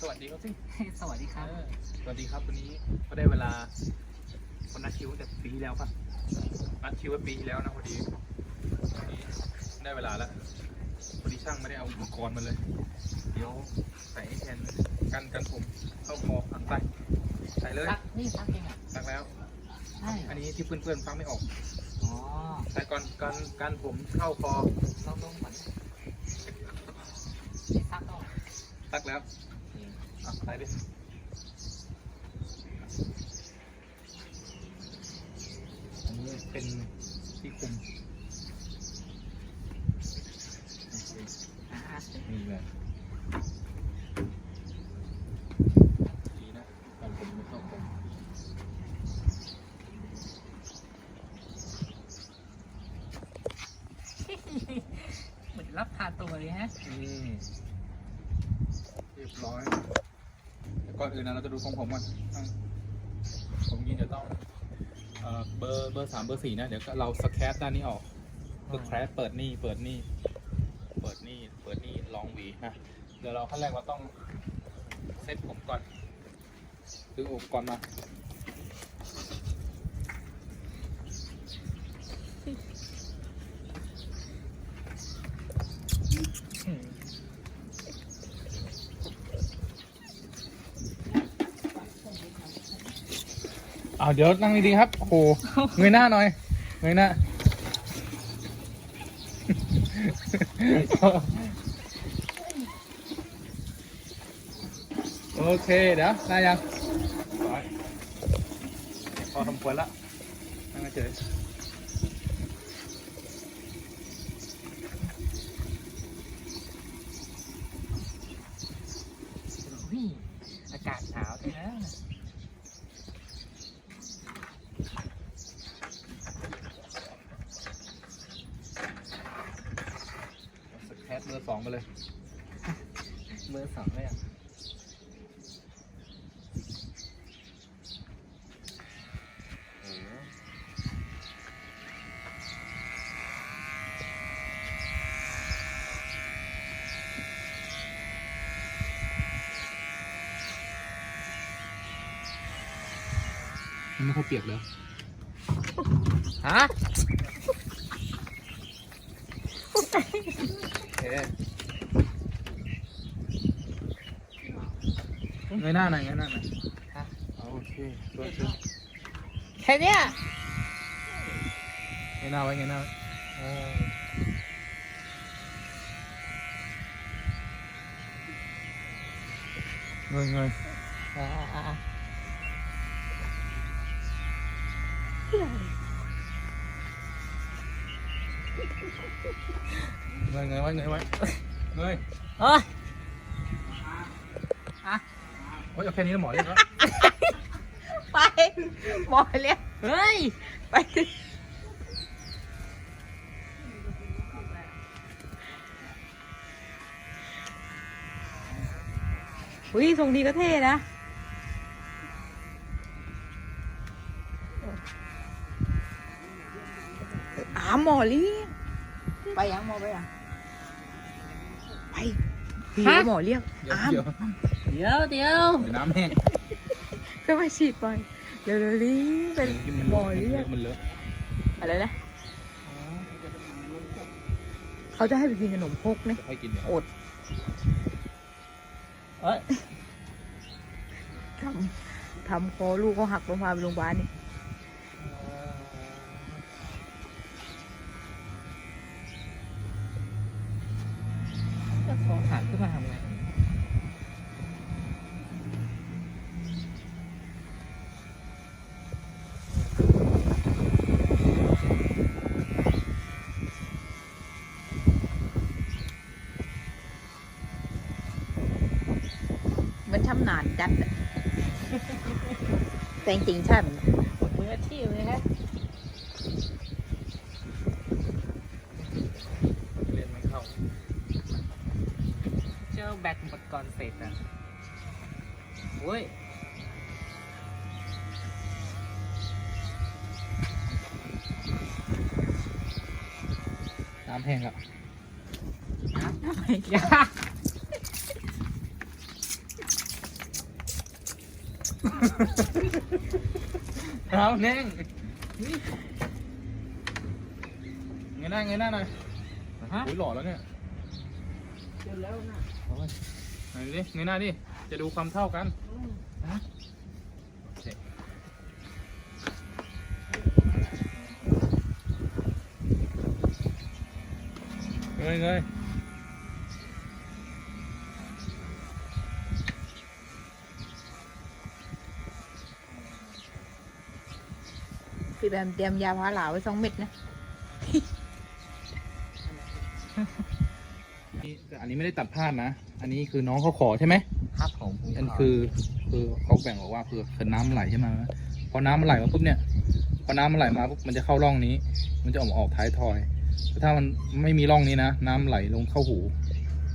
สวัสดีครับสิสวัสดีครับเออสวัสดีครับวันนี้ก็ได้เวลาคนนัดคิวตั้งแต่ปีที่แล้วป่ะนัดคิวไว้ปีที่แล้วนะพอดีวันนี้ได้เวลาแล้วพอดีช่างไม่ได้เอาอุปกรณ์มาเลย เดี๋ยวใส่ให้แทนกันกันผมเข้าคออันใส่ใส่เลยซักนี่ซักเองอะซักแล้ว ใช่เหรอัอนนี้ที่เพื่อนๆฟังไม่ออกอ๋อใส่ก่อนกันกันผมเข้าคอลองลองก่อนนี่ซักก็ซักแล้ว อะใส่ดิอันนี้เป็นที่คุมอ่านี่เลยดีนะตอนผมไม่เข้าผมเหมือนรับทานตัวเลยฮะ นี่เรียบร้อยแต่ ก่อนอื่นนะเราจะดูทรงผมก่อนอะผมยินจะต้องเอ่อเบอร์เบอร์สามเบอร์สี่นะเดี๋ยวก็เราสแครด้านนี้ออกสแครเปิดนี่เปิดนี่เปิดนี่เปิดนี่ลองหวีนะเดี๋ยวเราขั้นแรกเราต้องเซ็ตผมก่อนซื้ออุปกรณ์มา อ้าวเดี๋ยวนั่งดีๆครับ โอ้โหเงยหน้าหน่อยเงยหน้า โอเค เดี๋ยวได้ยังร้อยพอสมควรละนั่งเฉยอากาศหนาวเลยนะ สแคร เบอร์สองไปเลย เบอร์สองเลยอะโอ้โหมันไม่ค่อยเปียกเลยฮะโอ เคเงยหน้าหน่อยเงยหน้าหน่อยฮะโอเคตัวช่วยแค่เนี้ยเงยหน้าไว้เงยหน้าไว้เออเงยเงยอ่าอ่าอ่า เงยเงยไว้เงยไว้เงยเอ้ยอะโอ้ยเอาแค่นี้แล้วหมอเรียกแล้วไปบอยเรียกเฮ้ย ไป อุ้ยทรงดีก็เท่นะอาหมอเรียก ไปยังหมอไปยังไปพี่หมอเรียกเดี๋ยวอามเดี๋ยวเดี๋ยวเดี๋ยวเดี๋ยวน้ำแห้งก็มาฉีดไปเร็วๆนี้เป็นกินมันหมเลออะเรียกมันเลอะอะไรนะเขาจะให้ไปกินขนมพกเนี่ยให้กินเดี๋ยวอดเอ้ยทำทำคอลูกเขาหักลงมาไปโรงพยาบาลนี่ คอหักขึ้นมาทำไงมันช่ำนานจัดอะแต่จริงๆช่ำมืออาชีพเลยฮะ เรียนไม่เข้า เจอแบตหมดก่อนเสร็จอะโอ้ยน้ำแห้งแล้วทำไมยากเอาเน่งเงยหน้าเงยหน้าหน่อยฮะ อุ้ยหล่อแล้วเนี่ยเดี๋ยวแล้วนะ นดิเงยหน้าดิ จะดูความเท่ากันฮะโอเคเงยเงยพี่แบมเตรียมยาพาราไว้สองเม็ดนะนี่แต่อันนี้ไม่ได้ตัดพลาดนะ อันนี้คือน้องเขาขอใช่ไหมครับผมอันคือ คือเขาแบ่งบอกว่าคือคือน้ำมันไหลใช่ไหมพอน้ำมันไหลมาปุ๊บเนี่ยพอน้ำมันไหลมาปุ๊บมันจะเข้าร่องนี้ มันจะออกมาออกท้ายทอยแต่ถ้ามันไม่มีร่องนี้นะน้ำไหลลงเข้าหู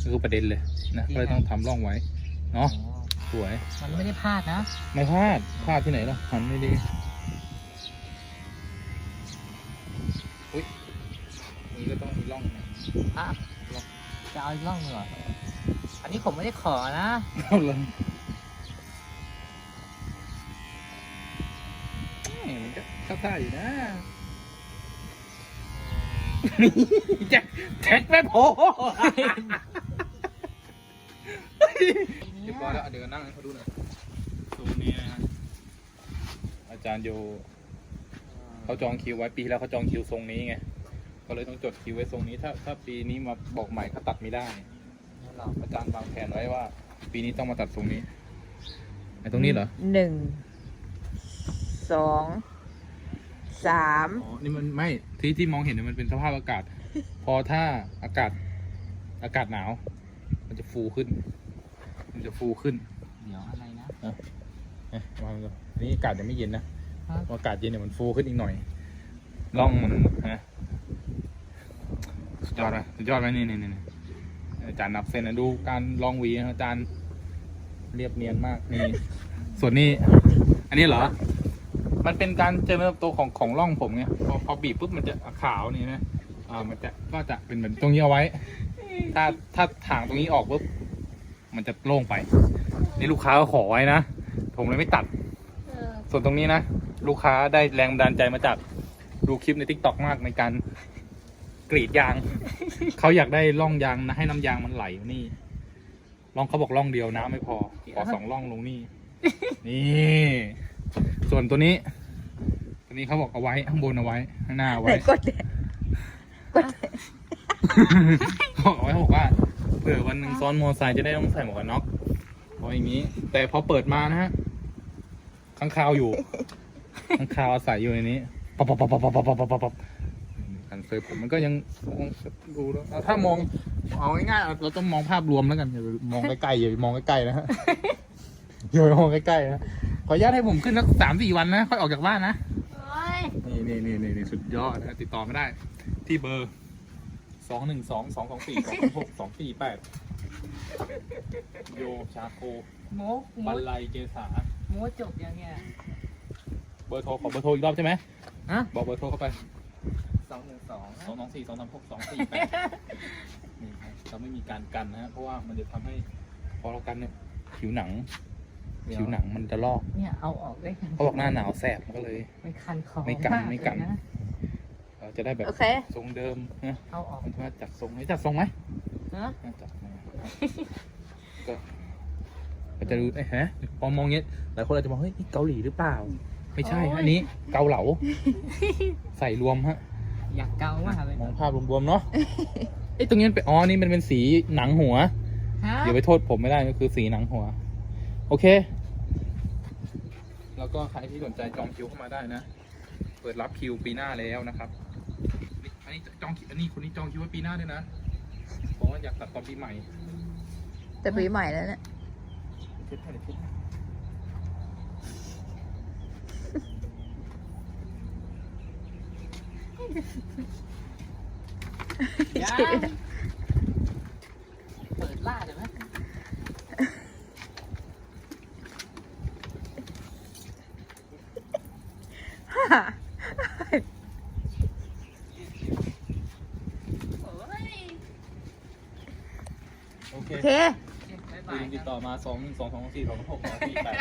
นี่คือประเด็นเลยนะก็เลยต้องทำร่องไว้อ๋อเนาะสวย มันไม่ได้พลาดนะ ไม่พลาดพลาดที่ไหนล่ะหันไม่ดีอุ้ยนี่ก็ต้องมีร่องนะอะจะเอาอีกร่องหนึ่งเหรอ อันนี้ผมไม่ได้ขอนะ เอาเลยแหม่มันก็เข้าท่าอยู่นะ แจ็คแจ็คไม่พอเดี๋ยวพอแล้ว เดี๋ยวนั่งให้เขาดูหน่อยตรงนี้นะฮะอาจารย์โยเขาจองคิวไว้ปีที่แล้วเขาจองคิวทรงนี้ไง ก็เลยต้องจดคิวไว้ทรงนี้ ถ้าถ้าปีนี้มาบอกใหม่เขาตัดไม่ได้ อาจารย์วางแผนไว้ว่า ปีนี้ต้องมาตัดตรงนี้ไอ้ตรงนี้เหรอหนึ่งสองสามอ๋อนี่มันไม่ที่ที่มองเห็นเนี่ยมันเป็นสภาพอากาศ พอถ้าอากาศอากาศหนาว มันจะฟูขึ้น มันจะฟูขึ้นเดี๋ยวอะไรนะเอ๊ะวางก่อนอันนี้อากาศยังไม่เย็นนะครับพออากาศเย็นเนี่ยมันฟูขึ้นอีกหน่อยร่องมันนะสุดยอดไหมสุดยอดไหมนี่นี่นี่นี่ อาจารย์นับเส้นนะดูการลองหวีนะอาจารย์เรียบเนียนมากนี่ส่วนนี้ อันนี้เหรอ มันเป็นการเจริญเติบโตของของร่องผมไงพอพอบีบปุ๊บมันจะขาวนี่นะอ่ามันจะก็จะเป็นเหมือนตรงนี้เอาไว้ ถ้าถ้าถางตรงนี้ออกปุ๊บมันจะโล่งไป นี่ลูกค้าก็ขอไว้นะผมเลยไม่ตัด ส่วนตรงนี้นะ ลูกค้าได้แรงบันดาลใจมาจากดูคลิปในทิกตอกมากในการ กรีดยาง เขาอยากได้ร่องยางนะให้น้ำยางมันไหลนี่ร่องเขาบอกร่องเดียวน้ำไม่พอขอสองร่องลงนี่ นี่ ส่วนตัวนี้ ตัวนี้เขาบอกเอาไว้ข้างบนเอาไว้ข้างหน้าเอาไหนไว้กดเนี่ยกดเขาบอกไว้เขาบอกว่าเผื่อวันหนึ่งซ้อนมอเตอร์ไซค์จะได้ต้องใส่หมวกกันน็อกเพราะอย่างนี้ แต่พอเปิดมานะฮะข้างคาวอยู่ข้างคาวอาศัยอยู่ในนี้ปับปับปับปับปับปับปับปับ ปับกันเซยผมมันก็ยังมองดูแล้วถ้ามองเอาง่ายๆเราต้องมองภาพรวมแล้วกันอย่าไปมองใกล้ๆอย่าไปมองใกล้ๆนะฮะอย่าไปมองใกล้ๆนะขออนุญาตให้ผมขึ้นสักสามสี่วันนะค่อยออกจากบ้านนะนี่นี่นี่นี่นี่สุดยอดนะติดต่อไม่ได้ ที่เบอร์สองหนึ่งสองสองสองสี่สองหกสองสี่แปดโยชาโคโมโมบันไลเกษาโมจบยังเนี่ยเบอร์โทรขอเบอร์โทรอีกรอบใช่ไหมฮะบอกเบอร์โทรเข้าไปส องหนึ่งสองสองสองสี่สองสามหกสองสี่แปดนี่ครับเราไม่มีการกันนะฮะเพราะว่ามันจะทำให้พอเรากันเนี่ยผิวหนัง ผิวหนังมันจะลอกเนี่ยเอาออกได้กันเขาบอกหน้าหนาวแสบมันก็เลย ไม่คันคอไม่กันาไม่กัน เลยะเราจะได้แบบโอเค ทรงเดิมนะเอาออกมันว่าจัดทรงให้จัดทรงไหมฮะน่าจะนะก็ก็จะดูเอ้ยฮะพอมองเงี้ยหลายคนอาจจะมองเฮ้ยนี่เกาหลีหรือเปล่า ไม่ใช่ฮะอันนี้เกาเหลา ใส่รวมฮะ อยากเกามากเลยมองภาพรวมๆเนาะไอ้ยตรงนี้มันเป็นอ๋อนี่มันเป็นสีหนังหัวฮะอย่าไปโทษผมไม่ได้ก็คือสีหนังหัว โอเค แล้วก็ใครที่สนใจจองคิวเข้ามาได้นะ เปิดรับคิวปีหน้าแล้วนะครับนี่อันนี้จองคิวอันนี้คนนี้จองคิวไว้ปีหน้าด้วยนะเพราะว่าอยากตัดตอนปีใหม่ แต่ปีใหม่แล้วเนี่ย เช็ดให้เดี๋ ยวเช็ดให้ยังเปิดล่าเลยไหมโอ้ยโอเคโอเค บ๊ายคุบายณติดต่อมาสองสองสองสี่สองหกสองสี่แปด